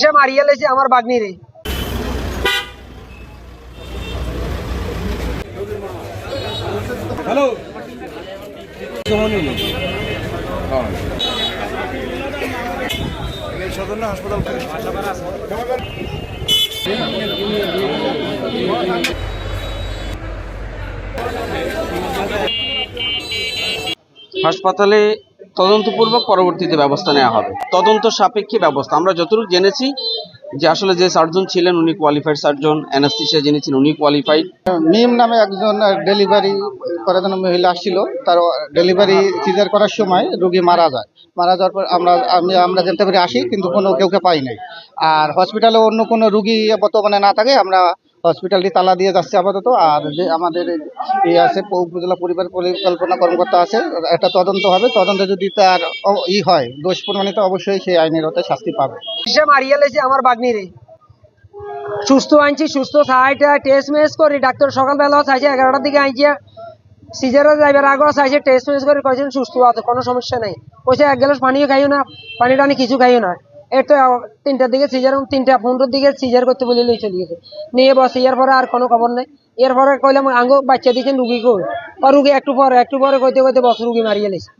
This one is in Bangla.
সে মারিয়া লেছে আমার বাগনি রে হ্যালো। সদর হাসপাতাল হাসপাতালে তদন্তপূর্বক পরবর্তীতে ব্যবস্থা নেওয়া হবে। তদন্ত সাপেক্ষে ব্যবস্থা। আমরা যতটুকু জেনেছি যে আসলে যে সার্জন ছিলেন উনি কোয়ালিফাইড সার্জন অ্যানাস্থিসিয়া যিনি ছিলেন উনি কোয়ালিফাইড মিম নামে একজন ডেলিভারি করার মহিলা আসছিল, তার ডেলিভারি সিজার করার সময় রোগী মারা যায়। মারা যাওয়ার পর আমরা, আমি, আমরা জানতে পারি আসি, কিন্তু কোনো কেউকে পাই নাই। আর হসপিটালে অন্য কোনো রুগী বর্তমানে না থাকে, আমরা হসপিটালটি তালা দিয়ে যাচ্ছি আপাতত। আর যে আমাদের এই আছে উপজেলা পরিবার পরিকল্পনা কর্মকর্তা আছে একটা তদন্ত হবে। তদন্তে যদি তার ই হয়, দোষ প্রমাণিত অবশ্যই সেই আইনের হতে শাস্তি পাবে। সে মারিয়া লেছে আমার বাগনি রে। সুস্থ আনছি সুস্থ সাইটা টেস্ট মেস করি। ডাক্তার সকালবেলা চাইছে, এগারোটার দিকে আনছি সিজারে যাইবার আগেও চাইছে টেস্ট মেস করে। কয়েছেন সুস্থ আছে, কোনো সমস্যা নেই। কইছে এক গ্লাস পানিও খাইও না, পানি টানি কিছু খাইও না। এর তিনটার দিকে সিজার তিনটা পনেরোর দিকে সিজার করতে বলে লই চলে গেছে। নিয়ে বসে ইয়ার পরে আর কোনো খবর নেই। এরপরে কইলাম, আঙ্গো বাচ্চা দিয়েছেন রুগী কই? রুগী একটু পরে একটু পরে কইতে কইতে বস, রুগী মারিয়ে লেছে